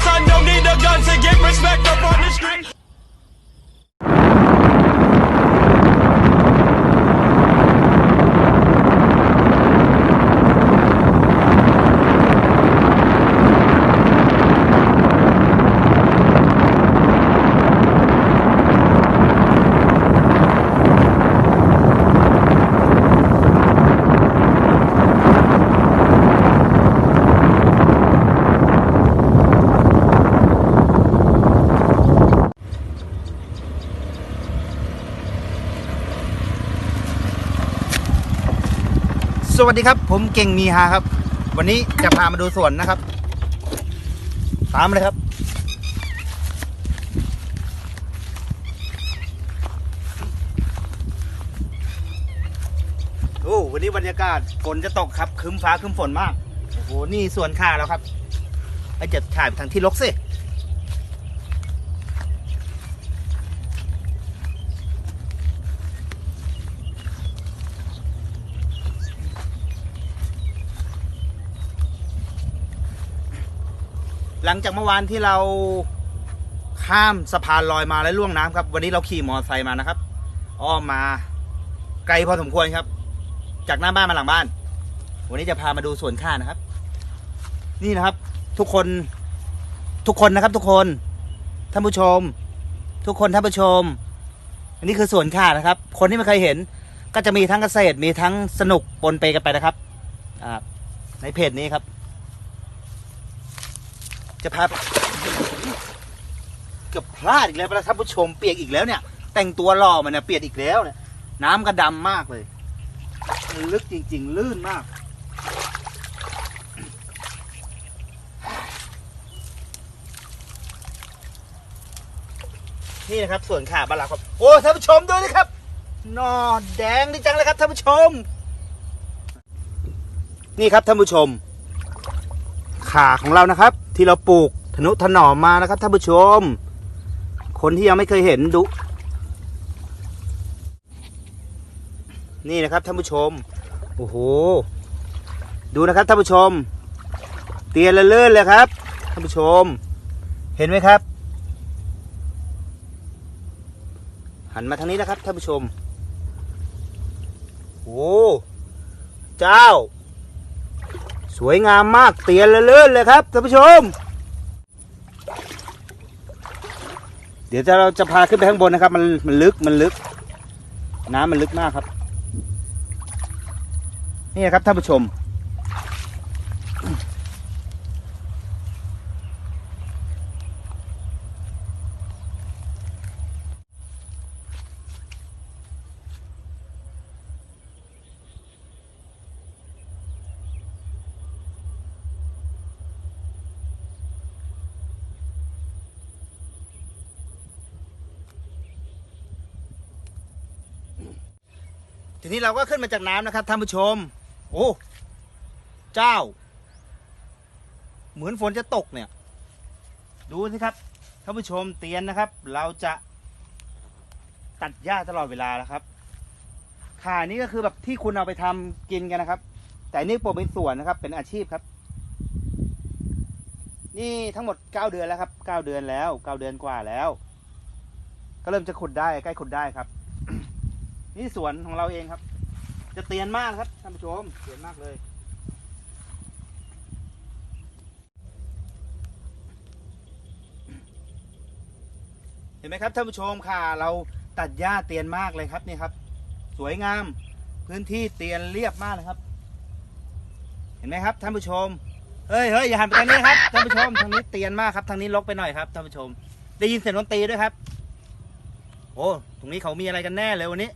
son don't need a gun to get respect up on the street. สวัสดีครับ ผมเก่งมีฮาครับ วันนี้จะพามาดูสวนนะครับ ตามเลยครับ โอ้วันนี้บรรยากาศฝนจะตกครับ คึ้มฟ้าคึ้มฝนมาก โอ้โห นี่สวนข่าแล้วครับไอ้จะถ่ายทางที่ลกสิ หลังจากเมื่อวานที่เราข้ามสะพานลอยมาแล้วล่วงน้ำครับ วันนี้เราขี่มอเตอร์ไซค์มานะครับ อ้อมมาไกลพอสมควรครับ จากหน้าบ้านมาหลังบ้าน วันนี้จะพามาดูสวนข้านะครับ นี่นะครับ ทุกคนทุกคนนะครับ ทุกคนท่านผู้ชม ทุกคนท่านผู้ชม อันนี้คือสวนข้านะครับ คนที่ไม่เคยเห็น ก็จะมีทั้งเกษตรมีทั้งสนุกปนเปกันไปนะครับในเพจนี้ครับ จะพาเกือบพลาดอีกแล้วท่านผู้ชมเปียกอีกแล้วเนี่ย แต่งตัวหล่อมันเนี่ยเปียกอีกแล้วเนี่ยน้ำก็ดำมากเลย ลึกจริง ๆ ลื่นมาก นี่นะครับส่วนขาบ้านเราครับ โอ้ท่านผู้ชมดูนะครับ นอแดงดีจังเลยครับท่านผู้ชม นี่ครับท่านผู้ชม ขาของเรานะครับ ที่เราปลูกทนุถนอมมานะครับท่านผู้ชม คนที่ยังไม่เคยเห็นดู นี่นะครับท่านผู้ชม โอ้โห ดูนะครับท่านผู้ชม เตียนละเลื่อนเลยครับท่านผู้ชม เห็นไหมครับ หันมาทางนี้นะครับท่านผู้ชม โอ้ เจ้า สวยงามมากเตียนละเลื่อนเลยครับท่านผู้ชม เดี๋ยวเราจะพาขึ้นไปข้างบนนะครับ มันมันลึกมันลึก น้ำมันลึกมากครับ นี่ครับท่านผู้ชม ทีนี้เราก็ขึ้นมาจากน้ำนะครับท่านผู้ชม โอ้เจ้า เหมือนฝนจะตกเนี่ย ดูสิครับท่านผู้ชมเตียนนะครับ เราจะตัดหญ้าตลอดเวลาแล้วครับข่านี้ก็คือแบบที่คุณเอาไปทำกินกันนะครับ แต่นี่ปลูกเป็นสวนนะครับ เป็นอาชีพครับ นี่ทั้งหมดเก้าเดือนแล้วครับเก้าเดือนแล้วเก้าเดือนกว่าแล้ว ก็เริ่มจะขุดได้ใกล้ขุดได้ครับ นี่สวนของเราเองครับ จะเตียนมากครับท่านผู้ชมเตียนมากเลย เห็นไหมครับท่านผู้ชมค่ะ เราตัดหญ้าเตียนมากเลยครับนี่ครับ สวยงามพื้นที่เตียนเรียบมากเลยครับ เห็นไหมครับท่านผู้ชมเฮ้ยเฮ้ยอย่าหันไปทางนี้ครับท่านผู้ชมทางนี้เตียนมากครับทางนี้ลกไปหน่อยครับท่านผู้ชม ได้ยินเสียงดนตรีด้วยครับ โอ้ตรงนี้เขามีอะไรกันแน่เลยวันนี้